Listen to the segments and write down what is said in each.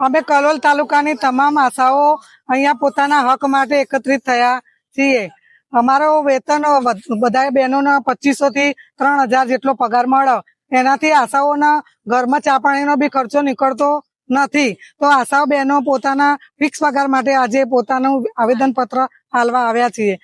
અમે કલોલ તાલુકાની તમામ આશાઓ અહીંયા પોતાના હક માટે એકત્રિત થયા છીએ. અમારો વેતન બધા બહેનોને પચીસો થી ત્રણ હજાર જેટલો પગાર મળે. એનાથી આશાઓના ઘરમાં ચા પાણીનો બી ખર્ચો નીકળતો નથી. તો આશાઓ બહેનો પોતાના ફિક્સ પગાર માટે આજે પોતાનું આવેદન પત્ર હાલવા આવ્યા છીએ.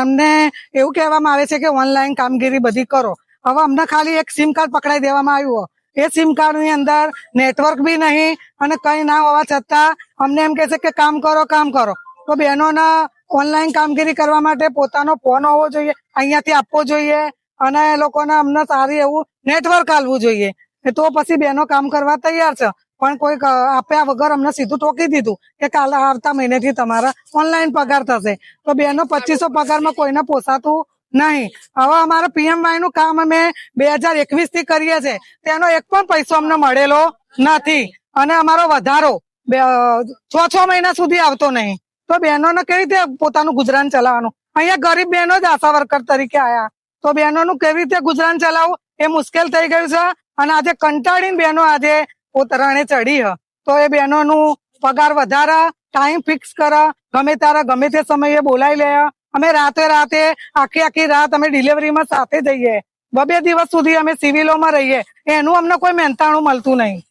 અમને એવું કહેવામાં આવે છે કે ઓનલાઈન કામગીરી બધી કરો. હવે અમને ખાલી એક સિમ કાર્ડ પકડાઈ દેવામાં આવ્યું એ સિમ કાર્ડની અંદર નેટવર્ક બી નહીં અને કઈ ના હોવા છતાં અમને એમ કે છે કે કામ કરો કામ કરો. તો બહેનોના ઓનલાઈન કામગીરી કરવા માટે પોતાનો ફોન હોવો જોઈએ, અહીંયાથી આપવો જોઈએ અને એ લોકોને અમને સારી એવું નેટવર્ક આલવું જોઈએ. તો પછી બહેનો કામ કરવા તૈયાર છે. પણ કોઈ આપ્યા વગર અમને સીધું ટોકી દીધું કે કાલે આવતા મહિનેથી તમારા ઓનલાઈન પગાર થશે. તો બેનો પચીસો પગારમાં કોઈને પોસાતું નહીં. હવે અમારે પીએમવાયનું કામ અમે બે હજાર એકવીસથી કરીએ છે. તેનો એક પણ પૈસો અમને મળેલો નથી. અને અમારો વધારો છ છ મહિના સુધી આવતો નહીં. તો બહેનોને કેવી રીતે પોતાનું ગુજરાન ચલાવવાનું? અહીંયા ગરીબ બહેનો જ આશા વર્કર તરીકે આયા. તો બહેનોનું કેવી રીતે ગુજરાન ચલાવવું? એ મુશ્કેલ થઈ ગયું છે. અને આજે કંટાળીને બહેનો આજે પોતરાણે ચડી હ. તો એ બહેનોનું પગાર વધારા, ટાઈમ ફિક્સ કરા. ગમે તારા ગમે તે સમયે બોલાવી લે. અમે રાતે રાતે આખી આખી રાત અમે ડિલિવરીમાં સાથે જઈએ. બબે દિવસ સુધી અમે સિવિલોમાં રહીએ. એનું અમને કોઈ મહેનતાણું મળતું નહીં.